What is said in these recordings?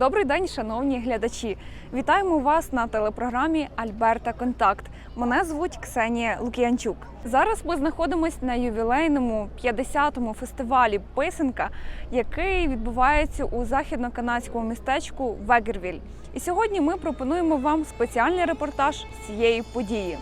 Добрий день, шановні глядачі! Вітаємо вас на телепрограмі Альберта Контакт. Мене звуть Ксенія Лук'янчук. Зараз ми знаходимося на ювілейному 50-му фестивалі Писанка, який відбувається у західно-канадському містечку Вегервіль. І сьогодні ми пропонуємо вам спеціальний репортаж з цієї події.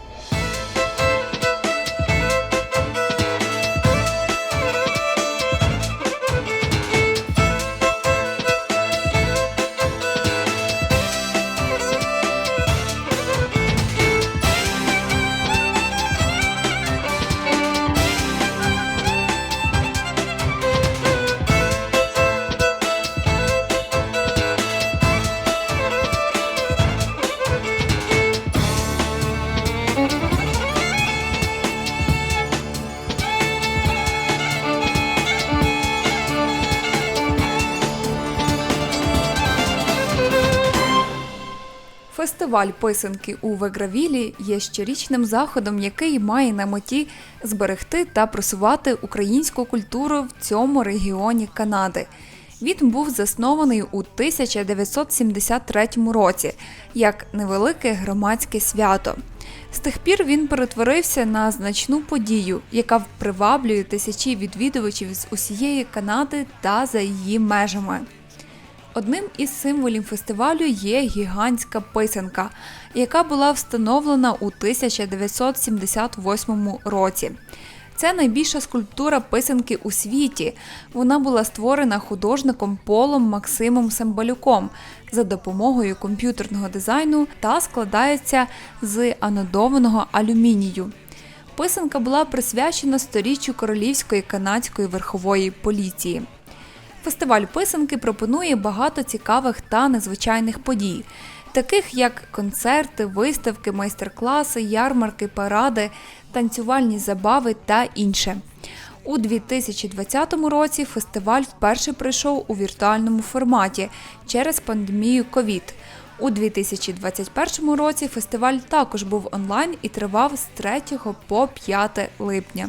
Фестиваль писанки у Вегравілі є щорічним заходом, який має на меті зберегти та просувати українську культуру в цьому регіоні Канади. Він був заснований у 1973 році як невелике громадське свято. З тих пір він перетворився на значну подію, яка приваблює тисячі відвідувачів з усієї Канади та за її межами. Одним із символів фестивалю є гігантська писанка, яка була встановлена у 1978 році. Це найбільша скульптура писанки у світі. Вона була створена художником Полом Максимом Сембалюком за допомогою комп'ютерного дизайну та складається з анодованого алюмінію. Писанка була присвячена сторіччю королівської канадської верхової поліції. Фестиваль писанки пропонує багато цікавих та незвичайних подій, таких як концерти, виставки, майстер-класи, ярмарки, паради, танцювальні забави та інше. У 2020 році фестиваль вперше пройшов у віртуальному форматі через пандемію COVID. У 2021 році фестиваль також був онлайн і тривав з 3 по 5 липня.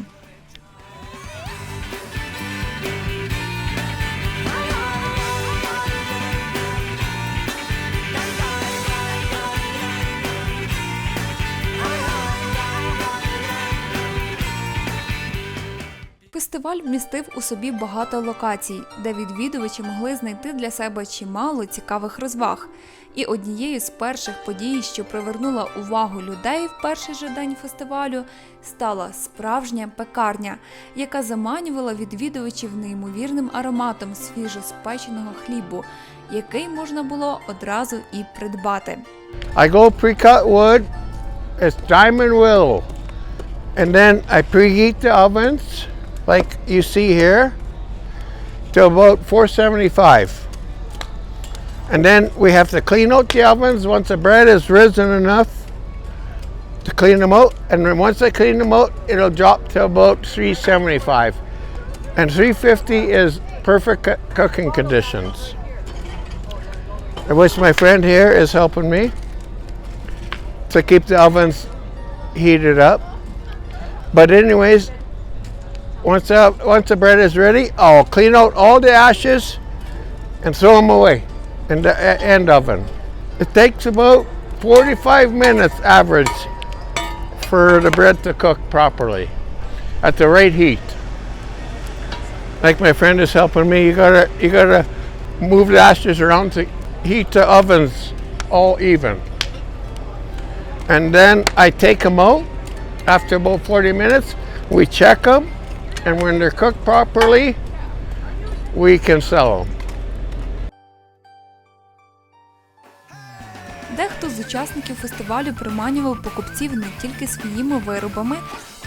Фестиваль вмістив у собі багато локацій, де відвідувачі могли знайти для себе чимало цікавих розваг. І однією з перших подій, що привернула увагу людей в перший же день фестивалю, стала справжня пекарня, яка заманювала відвідувачів неймовірним ароматом свіжоспеченого хлібу, який можна було одразу і придбати. I go pre-cut wood. It's diamond willow, and then I preheat the ovens, like you see here, to about 475. And then we have to clean out the ovens once the bread is risen enough to clean them out. And then once I clean them out, it'll drop to about 375. And 350 is perfect cooking conditions. I wish my friend here is helping me to keep the ovens heated up. But anyways, once the, once the bread is ready, I'll clean out all the ashes and throw them away in the end oven. It takes about 45 minutes average for the bread to cook properly at the right heat. Like my friend is helping me, you gotta you gotta move the ashes around to heat the ovens all even. And then I take them out after about 40 minutes. We check them, and when they're cooked properly, we can sell them. Дехто з учасників фестивалю приманював покупців не тільки своїми виробами,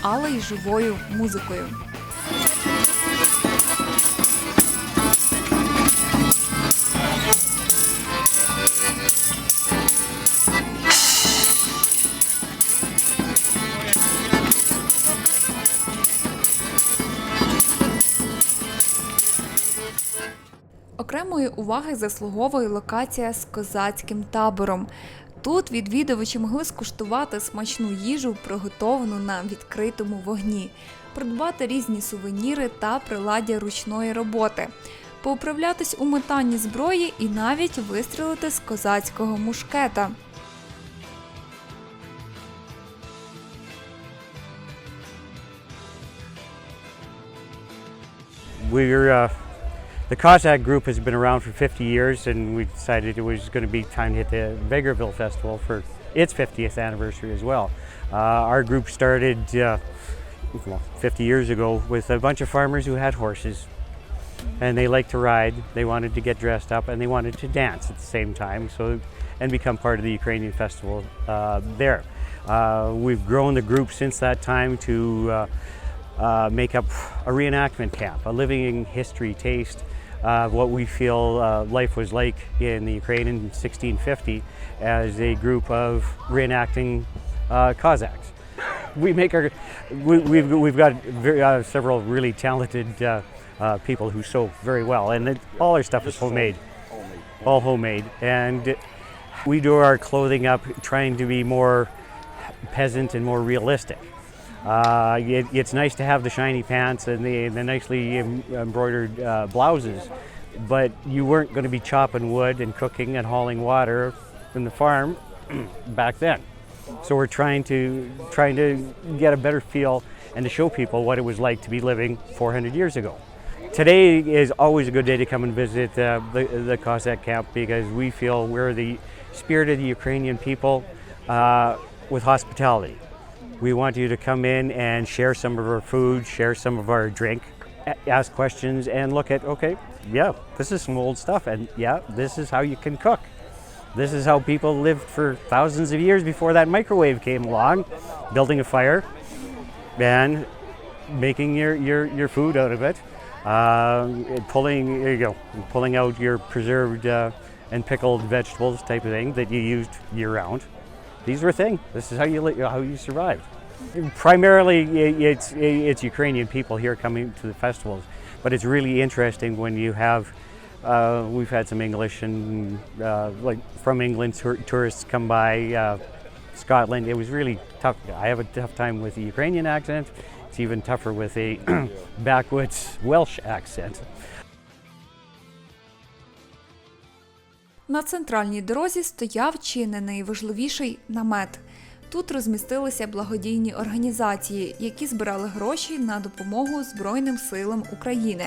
але й живою музикою. Уваги заслуговує локація з козацьким табором. Тут відвідувачі могли скуштувати смачну їжу, приготовану на відкритому вогні, придбати різні сувеніри та приладдя ручної роботи. поуправлятись у метанні зброї і навіть вистрілити з козацького мушкета. We're uh, the Cossack group has been around for 50 years, and we decided it was going to be time to hit the Vegreville Festival for its 50th anniversary as well. Uh, our group started uh, 50 years ago with a bunch of farmers who had horses, and they liked to ride. They wanted to get dressed up, and they wanted to dance at the same time. So, and become part of the Ukrainian festival uh, there. Uh, we've grown the group since that time to uh, uh, make up a reenactment camp, a living history taste what we feel uh, life was like in the Ukraine in 1650 as a group of reenacting uh, Cossacks. We make our, we, we've, we've got very, uh, several really talented uh, uh, people who sew very well, and it, all our stuff is homemade, all homemade, and we do our clothing up trying to be more peasant and more realistic. Uh, it, it's nice to have the shiny pants and the, the nicely em- embroidered uh, blouses, but you weren't going to be chopping wood and cooking and hauling water from the farm back then. So we're trying to trying to get a better feel and to show people what it was like to be living 400 years ago. Today is always a good day to come and visit uh, the, the Cossack camp because we feel we're the spirit of the Ukrainian people uh, with hospitality. We want you to come in and share some of our food, share some of our drink, ask questions, and look at okay, yeah, this is some old stuff, and yeah, this is how you can cook. This is how people lived for thousands of years before that microwave came along, building a fire and making your, your, your food out of it, uh, pulling you go, pulling out your preserved uh, and pickled vegetables type of thing that you used year round. These were a thing. This is how you how you survived. Primarily, i- it's it's Ukrainian people here coming to the festivals, but it's really interesting when you have. Uh, we've had some English and uh, like from England tour- tourists come by. Uh, Scotland, it was really tough. I have a tough time with the Ukrainian accent. It's even tougher with a backwoods Welsh accent. На центральній дорозі стояв чи не найважливіший намет. Тут розмістилися благодійні організації, які збирали гроші на допомогу Збройним силам України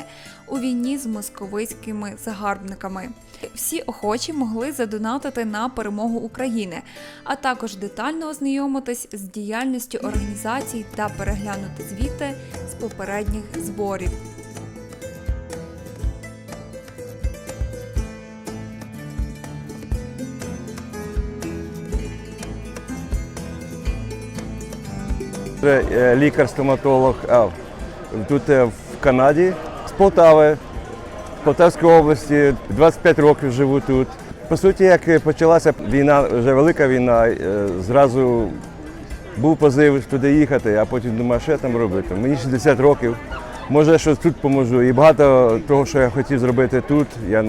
у війні з московицькими загарбниками. Всі охочі могли задонатити на перемогу України, а також детально ознайомитись з діяльністю організацій та переглянути звіти з попередніх зборів. Лікар-стоматолог а, тут е, в Канаді, з Полтави, з Полтавської області, 25 років живу тут. По суті, як е, почалася війна, вже велика війна, е, зразу був позив туди їхати, а потім думаю, що я там робити. Мені 60 років, може щось тут поможу. І багато того, що я хотів зробити тут, я,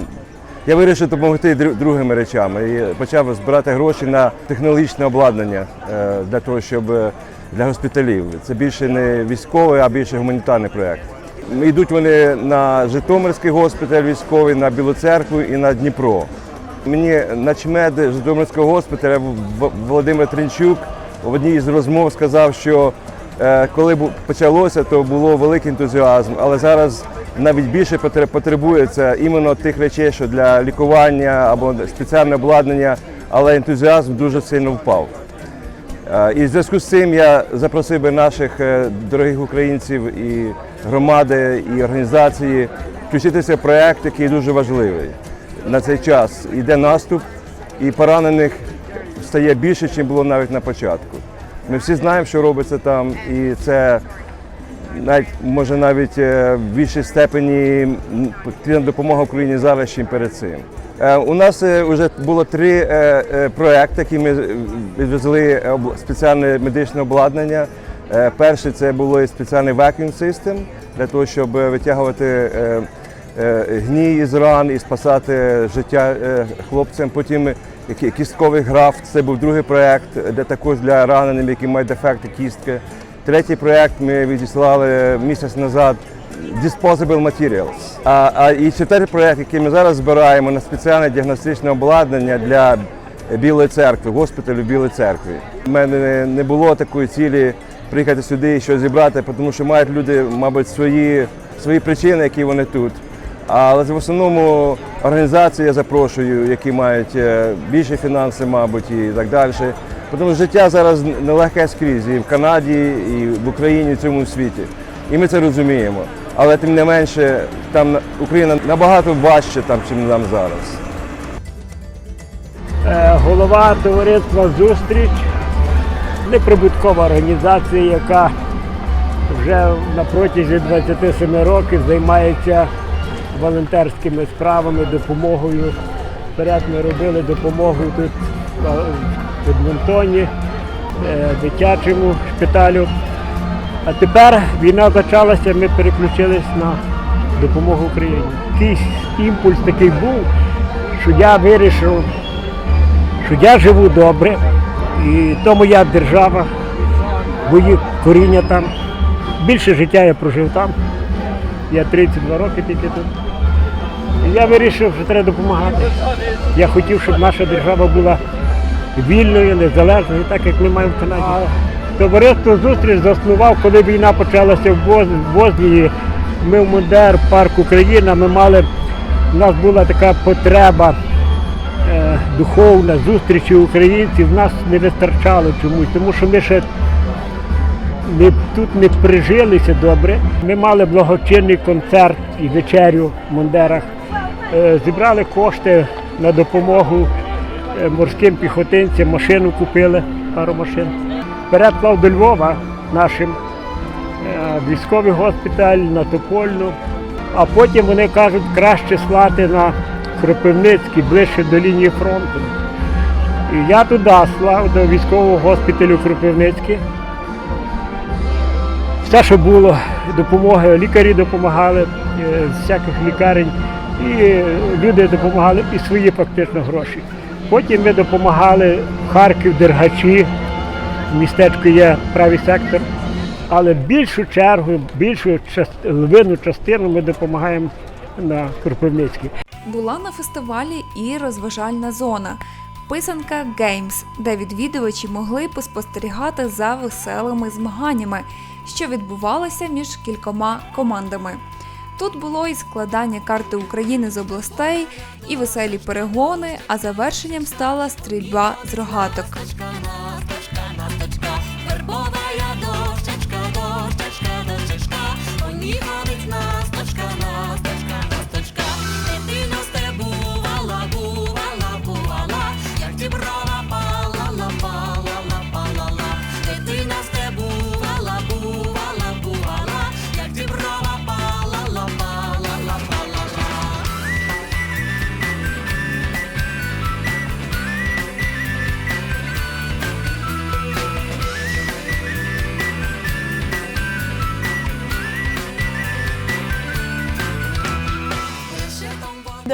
я вирішив допомогти другими речами. І почав збирати гроші на технологічне обладнання е, для того, щоб е, для госпіталів. Це більше не військовий, а більше гуманітарний проєкт. Йдуть вони на Житомирський госпіталь військовий, на Білу церкву і на Дніпро. Мені начмед Житомирського госпіталя Володимир Тринчук в одній із розмов сказав, що е, коли почалося, то було великий ентузіазм, але зараз навіть більше потребується іменно тих речей, що для лікування або спеціальне обладнання, але ентузіазм дуже сильно впав. Е, І в зв'язку з цим я запросив би наших е, дорогих українців і громади, і організації включитися в проєкт, який дуже важливий. На цей час йде наступ, і поранених стає більше, ніж було навіть на початку. Ми всі знаємо, що робиться там, і це навіть може навіть е, в більшій степені допомога Україні зараз, ніж перед цим. Е, У нас вже було три е, е, проекти, які ми е, відвезли спеціальне медичне обладнання. Е, Перший це було спеціальний vacuum system для того, щоб е, витягувати е, е, гній із ран і спасати життя е, хлопцям. Потім кістковий граф, це був другий проєкт, де також для ранених, які мають дефекти кістки. Третій проєкт ми відіслали місяць назад disposable materials. А, а і четвертий проєкт, який ми зараз збираємо на спеціальне діагностичне обладнання для Білої церкви, госпіталю Білої церкви. У мене не було такої цілі приїхати сюди і щось зібрати, тому що мають люди, мабуть, свої, свої причини, які вони тут. Але в основному організації я запрошую, які мають е, більше фінанси, мабуть, і так далі. Тому життя зараз нелегке скрізь і в Канаді, і в Україні, і в цьому світі. І ми це розуміємо. Але тим не менше, там Україна набагато важче, там, ніж нам зараз. Е, голова товариства Зустріч, неприбуткова організація, яка вже на протязі 27 років займається волонтерськими справами, допомогою. Вперед ми робили допомогу тут е, в Едмонтоні, е, дитячому шпиталю. А тепер війна почалася, ми переключились на допомогу Україні. Якийсь імпульс такий був, що я вирішив що я живу добре, і то моя держава, мої коріння там. Більше життя я прожив там. Я 32 роки тільки тут. І я вирішив, що треба допомагати. Я хотів, щоб наша держава була вільною, незалежною, так як ми маємо в Канаді. Товариство зустріч заснував, коли війна почалася в Боз- Бознії. Ми в Модер, парк Україна, ми мали, у нас була така потреба е, духовна зустрічі українців нас не вистачало чомусь, тому що ми ще не, тут не прижилися добре. Ми мали благочинний концерт і вечерю в Мондерах. Е, Зібрали кошти на допомогу е, морським піхотинцям, машину купили, пару машин. Вперед плав до Львова нашим е, військовий госпіталь на Топольну, а потім вони кажуть, краще слати на Кропивницький, ближче до лінії фронту. І я туди слав до військового госпіталю Кропивницький. Все, що було, допомоги, лікарі допомагали е, з всяких лікарень, і люди допомагали і свої фактично гроші. Потім ми допомагали в Харків, Дергачі, містечку є правий сектор. Але більшу чергу, більшу львину частину ми допомагаємо на Кропивницький. Була на фестивалі і розважальна зона. Писанка Games, де відвідувачі могли поспостерігати за веселими змаганнями, що відбувалися між кількома командами. Тут було і складання карти України з областей, і веселі перегони, а завершенням стала стрільба з рогаток.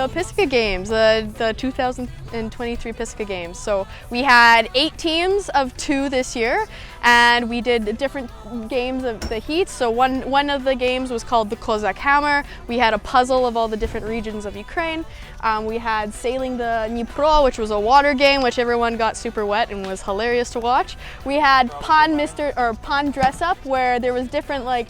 The Pisca Games, uh, the 2023 Pisca Games. So we had eight teams of two this year, and we did different games of the heats. So one one of the games was called the Kozak Hammer. We had a puzzle of all the different regions of Ukraine. Um, we had sailing the Dnipro, which was a water game, which everyone got super wet and was hilarious to watch. We had pond Mister or pond dress up, where there was different like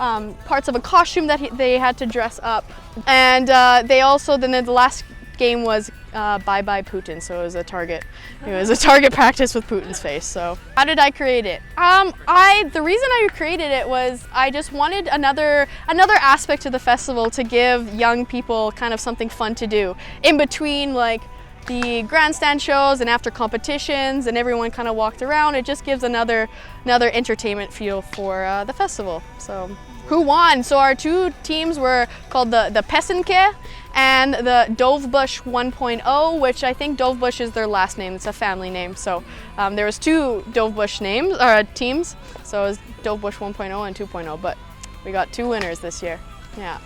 um, parts of a costume that he, they had to dress up. And uh, they also, then the last game was uh, Bye Bye Putin. So it was a target, it was a target practice with Putin's face. So how did I create it? Um, I, the reason I created it was I just wanted another, another aspect to the festival to give young people kind of something fun to do in between like the grandstand shows and after competitions and everyone kind of walked around it just gives another another entertainment feel for uh, the festival so who won so our two teams were called the the Pesenke and the Dovebush 1.0 which I think Dovebush is their last name it's a family name so um, there was two Dovebush names or uh, teams so it was Dovebush 1.0 and 2.0 but we got two winners this year yeah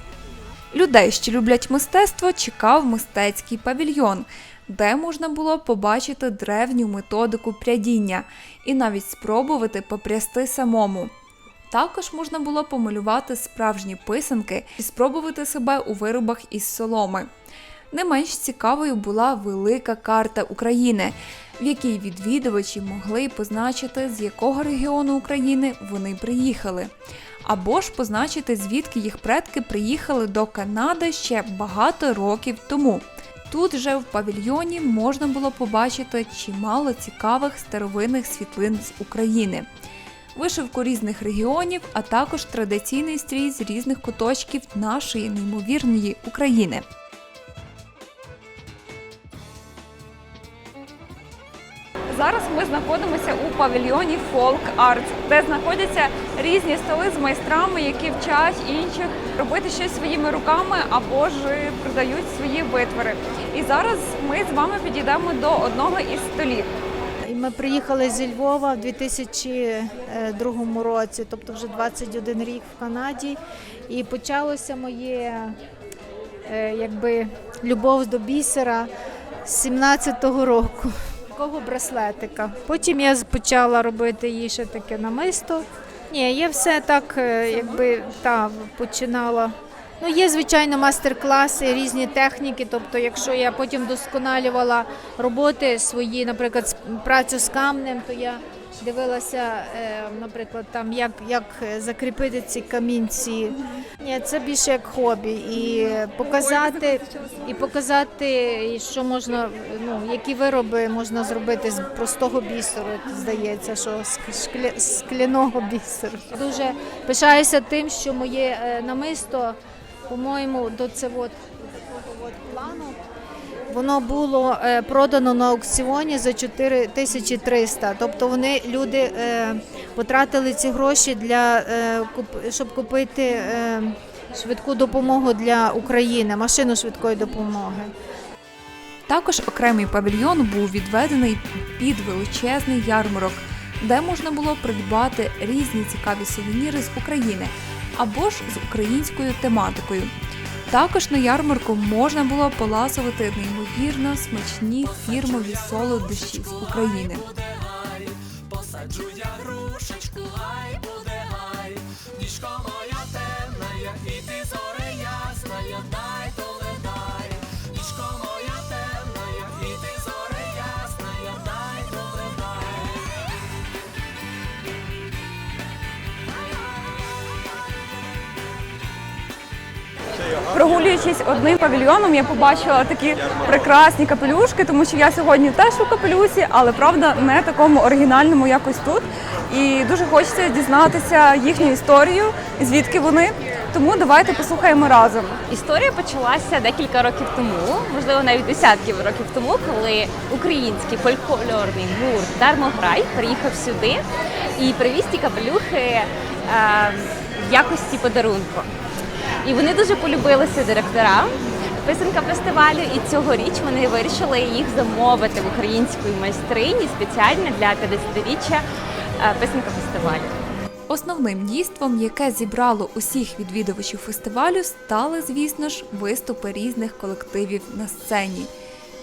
Людей, що люблять мистецтво, чекав мистецький павільйон, де можна було побачити древню методику прядіння і навіть спробувати попрясти самому. Також можна було помалювати справжні писанки і спробувати себе у виробах із соломи. Не менш цікавою була велика карта України, в якій відвідувачі могли позначити, з якого регіону України вони приїхали, або ж позначити, звідки їх предки приїхали до Канади ще багато років тому. Тут же в павільйоні можна було побачити чимало цікавих старовинних світлин з України, вишивку різних регіонів, а також традиційний стрій з різних куточків нашої неймовірної України. Зараз ми знаходимося у павільйоні Folk Arts, де знаходяться різні столи з майстрами, які вчать інших робити щось своїми руками або ж продають свої витвори. І зараз ми з вами підійдемо до одного із столів. Ми приїхали зі Львова в 2002 році, тобто вже 21 рік в Канаді. І почалося моє е, якби, любов до бісера з 17-го року. Такого браслетика. Потім я почала робити їй ще таке намисто. Ні, я все так, е, якби та починала. Ну, є, звичайно, мастер-класи, різні техніки. Тобто, якщо я потім вдосконалювала роботи свої, наприклад, працю з камнем, то я дивилася, е, наприклад, там як, як е, закріпити ці камінці. Ні, це більше як хобі. І показати, і показати, що можна, ну, які вироби можна зробити з простого бісеру, здається, що з шкля- скляного бісеру. Дуже пишаюся тим, що моє е, намисто, по-моєму, до цього от, плану. Воно було е, продано на аукціоні за 4300. Тобто вони люди е, потратили ці гроші для е, щоб купити швидку допомогу для України, машину швидкої допомоги. Також окремий павільйон був відведений під величезний ярмарок, де можна було придбати різні цікаві сувеніри з України або ж з українською тематикою. Також на ярмарку можна було поласувати неймовірно смачні фірмові солодощі з України. Посаджу я грушечку, гай буде гай, ніжко моя темна, як і ти Прогулюючись одним павільйоном, я побачила такі прекрасні капелюшки, тому що я сьогодні теж у капелюсі, але правда не такому оригінальному, якось тут. І дуже хочеться дізнатися їхню історію, звідки вони. Тому давайте послухаємо разом. Історія почалася декілька років тому, можливо, навіть десятків років тому, коли український фольклорний гурт Дармограй приїхав сюди і привіз ті капелюхи е, в якості подарунку. І вони дуже полюбилися директорам писанка фестивалю, і цьогоріч вони вирішили їх замовити в української майстрині спеціально для 50-річчя е, писанка фестивалю. Основним дійством, яке зібрало усіх відвідувачів фестивалю, стали, звісно ж, виступи різних колективів на сцені.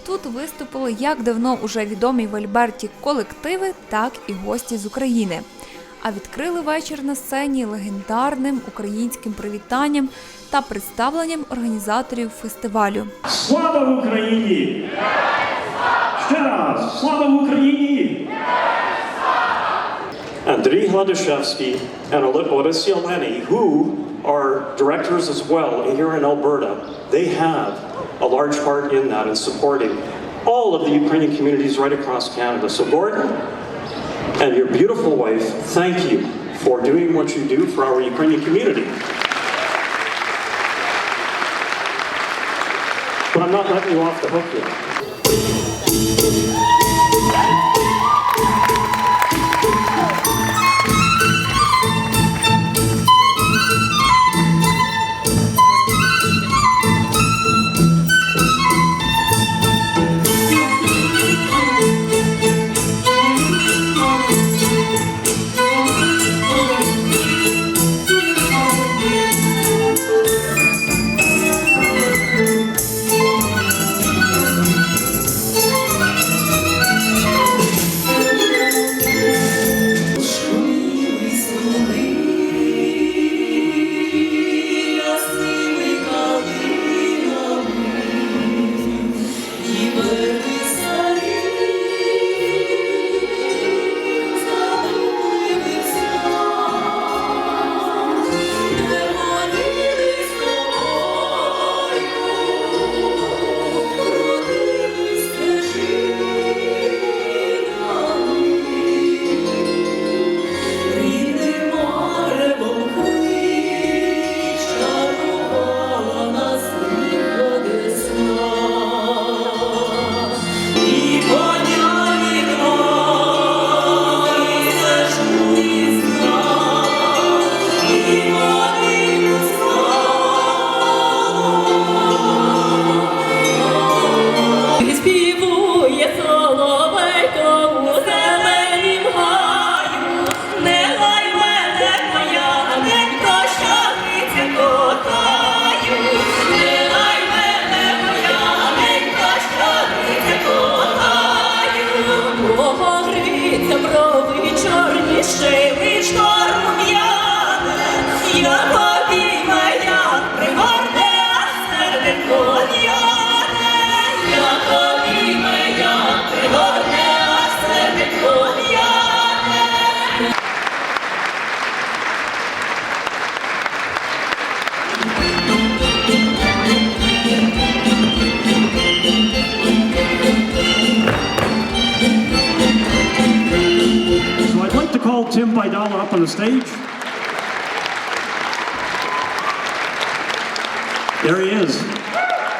Тут виступили як давно уже відомі в Альберті колективи, так і гості з України. А відкрили вечір на сцені легендарним українським привітанням та представленням організаторів фестивалю. Слава Україні! Ще раз! Слава Україні! Андрій Гладишевський and Otis Yeleni, who are directors as well here in Alberta, they have a large part in that in supporting all of the Ukrainian communities right across Canada. So Gordon and your beautiful wife, thank you for doing what you do for our Ukrainian community. But I'm not letting you off the hook yet. On the stage. There he is.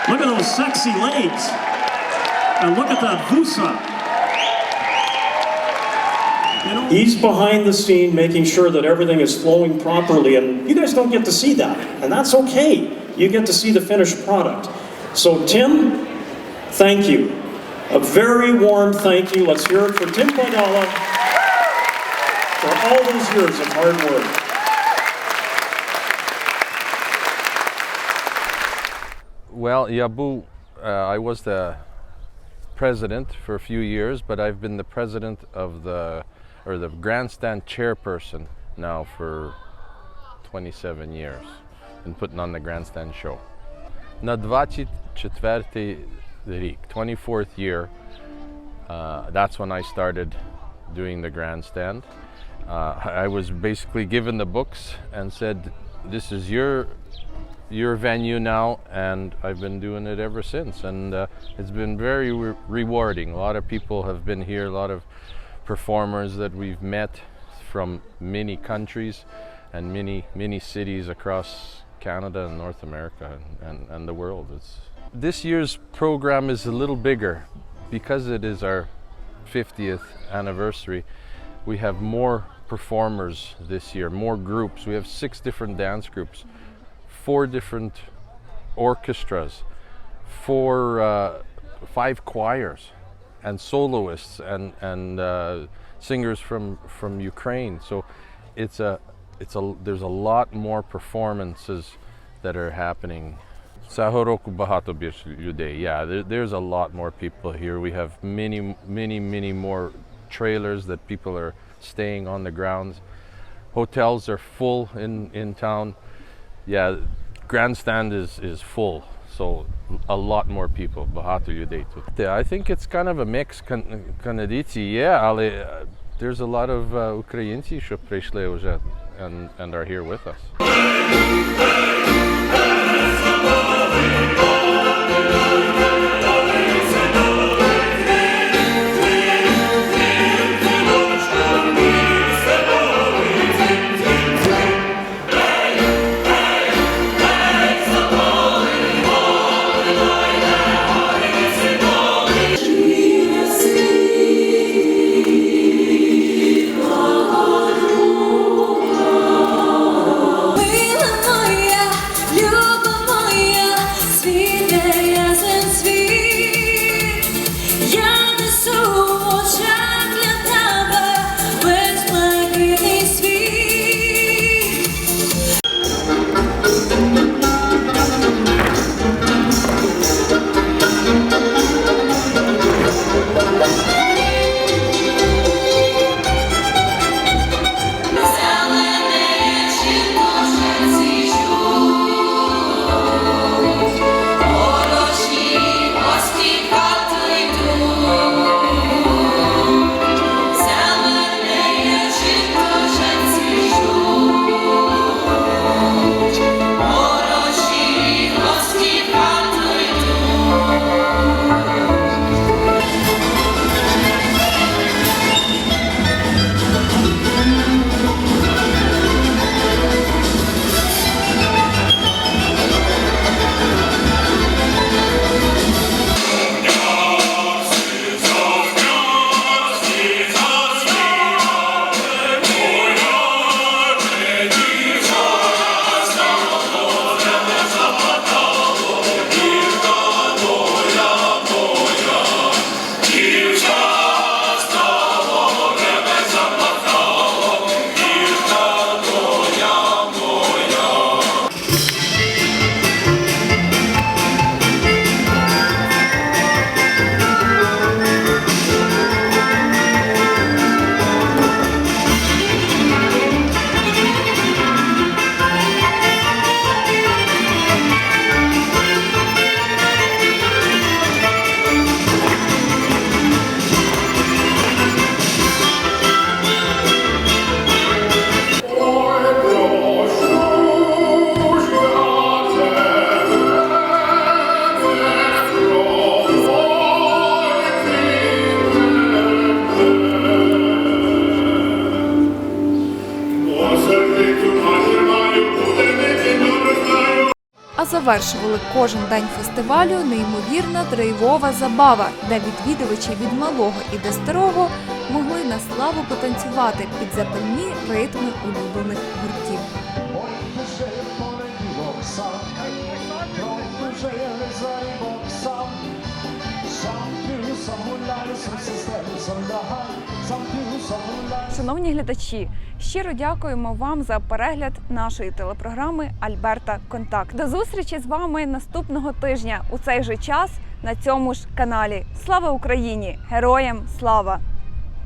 Look at those sexy legs. And look at that vusa. He's behind the scene making sure that everything is flowing properly, and you guys don't get to see that, and that's okay. You get to see the finished product. So, Tim, thank you. A very warm thank you. Let's hear it for Tim for all those years of hard work. Well, Yabu, uh, I was the president for a few years, but I've been the president of the, or the grandstand chairperson now for 27 years. Been putting on the grandstand show. На 24 рік, 24th year, uh, that's when I started doing the grandstand. Uh, I was basically given the books and said, "This is your your venue now," and I've been doing it ever since. And uh, it's been very re- rewarding. A lot of people have been here. A lot of performers that we've met from many countries and many many cities across Canada and North America and, and, and the world. It's, this year's program is a little bigger because it is our 50th anniversary. We have more performers this year, more groups. We have six different dance groups, four different orchestras, four, uh, five choirs, and soloists and and uh, singers from from Ukraine. So it's a it's a there's a lot more performances that are happening. Цього року багато більше людей. Yeah, there, there's a lot more people here. We have many, many, many more trailers that people are staying on the grounds. Hotels are full in, in town. Yeah, grandstand is, is full. So a lot more people, багато людей тут. Yeah, I think it's kind of a mix. Кан- Канадійці є, але uh, there's a lot of uh, українці, що прийшли вже and, and are here with us. Завершували кожен день фестивалю неймовірна драйвова забава, де відвідувачі від малого і до старого могли на славу потанцювати під запальні ритми улюблених гуртів. Шановні глядачі, щиро дякуємо вам за перегляд нашої телепрограми Альберта Контакт. До зустрічі з вами наступного тижня у цей же час на цьому ж каналі. Слава Україні! Героям слава!